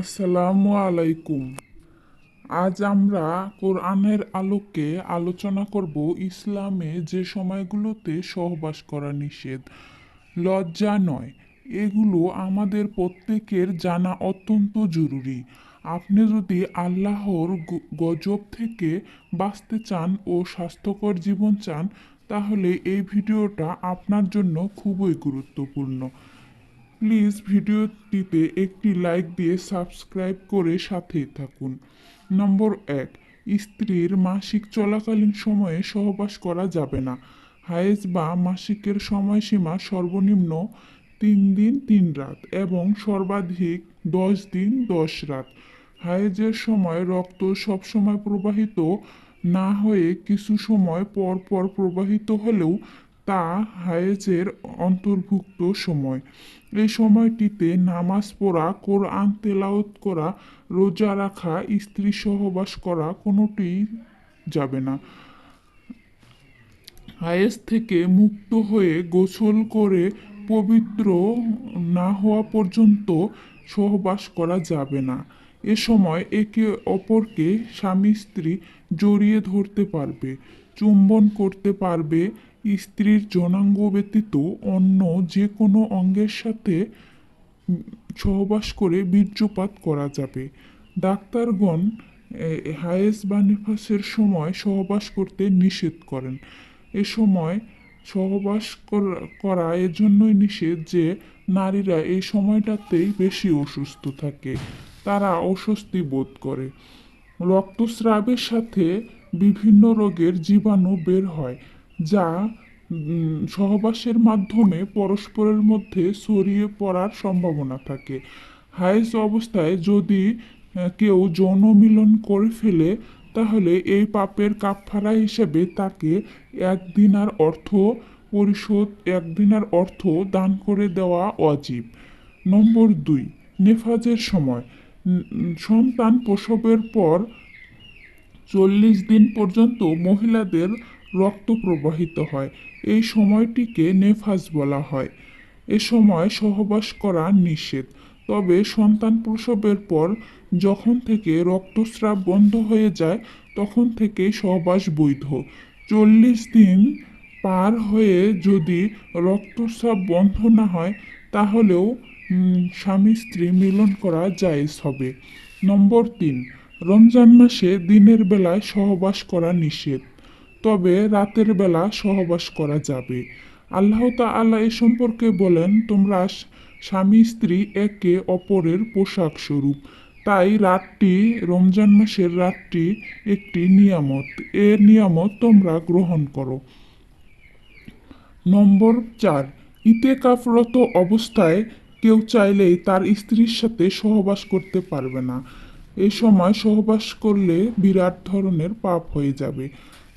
আসসালামু আলাইকুম। আজ আমরা কোরআনের আলোকে আলোচনা করব ইসলামে যে সময়গুলোতে সহবাস করা নিষেধ। লজ্জা নয়, এগুলো আমাদের প্রত্যেকের জানা অত্যন্ত জরুরি। আপনি যদি আল্লাহর গজব থেকে বাঁচতে চান ও স্বাস্থ্যকর জীবন চান, তাহলে এই ভিডিওটা আপনার জন্য খুবই গুরুত্বপূর্ণ। প্লিজ ভিডিওটিতে একটি লাইক দিয়ে সাবস্ক্রাইব করে সাথে থাকুন। নম্বর এক, স্ত্রীর মাসিক চলাকালীন সময়ে সহবাস করা যাবে না। হায়েজ বা মাসিকের সময়সীমা সর্বনিম্ন তিন দিন তিন রাত এবং সর্বাধিক দশ দিন দশ রাত। হায়েজের সময় রক্ত সবসময় প্রবাহিত না হয়ে কিছু সময় পর পর প্রবাহিত হলেও তা হায়েজের অন্তর্ভুক্ত সময়। এই সময়টিতে নামাজ পড়া, কোরআন তেলাওত করা, রোজা রাখা, স্ত্রী সহবাস করা কোনোটি যাবে না। হায়েস থেকে মুক্ত হয়ে গোসল করে পবিত্র না হওয়া পর্যন্ত সহবাস করা যাবে না। এ সময় একে অপরকে স্বামী স্ত্রী জড়িয়ে ধরতে পারবে, চুম্বন করতে পারবে স্ত্রীর জনাঙ্গ ব্যতীত অন্য যে কোনো অঙ্গের সাথে সহবাস করে বীর্যপাত করা যাবে। ডাক্তারগণ হায়েস বা নিফাসের সময় সহবাস করতে নিষেধ করেন। এ সময় সহবাস করা এজন্যই নিষেধ যে নারীরা এই সময়টাতেই বেশি অসুস্থ থাকে। তারা অস্বস্তি বোধ করে। রক্তস্রাবের সাথে বিভিন্ন রোগের জীবাণু বের হয়। যা সহবাসের মাধ্যমে পরস্পরের মধ্যে ছড়িয়ে পড়ার সম্ভাবনা থাকে। হাইজ অবস্থায় যদি কেউ যৌন মিলন করে ফেলে, তাহলে এই পাপের কাপফারা হিসেবে তাকে এক দিনার অর্থ পরিশোধ এক দিনার অর্থ দান করে দেওয়া অজীব নম্বর দুই, নেফাজের সময়। সন্তান প্রসবের পর চল্লিশ দিন পর্যন্ত মহিলাদের রক্ত প্রবাহিত হয়। এই সময়টিকে নেফাজ বলা হয়। এ সময় সহবাস করা নিষেধ। তবে সন্তান প্রসবের পর যখন থেকে রক্তস্রাব বন্ধ হয়ে যায়, তখন থেকে সহবাস বৈধ। চল্লিশ দিন পার হয়ে যদি রক্তস্রাব বন্ধ না হয়, তাহলেও স্বামী স্ত্রী মিলন করা জায়েজ হবে। নম্বর তিন, রমজান মাসে দিনের বেলায় সহবাস করা নিষেধ। তবে রাতের বেলা সহবাস করা যাবে। আল্লাহ তাআলা এ সম্পর্কে বলেন, তোমরা স্বামী, স্ত্রী একে অপরের পোশাক স্বরূপ। তাই রাতটি রমজান মাসের রাতটি একটি নিয়ামত। এ নিয়ামত তোমরা গ্রহণ করো। নম্বর চার, ইতেকাফরত অবস্থায় কেউ চাইলেই তার স্ত্রীর সাথে সহবাস করতে পারবে না। এ সময় সহবাস করলে বিরাট ধরনের পাপ হয়ে যাবে।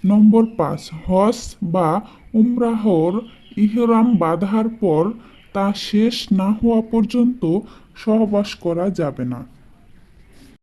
নম্বর পাঁচ, হস বা উমরাহর ইহরাম বাঁধার পর তা শেষ না হওয়া পর্যন্ত সহবাস করা যাবে না।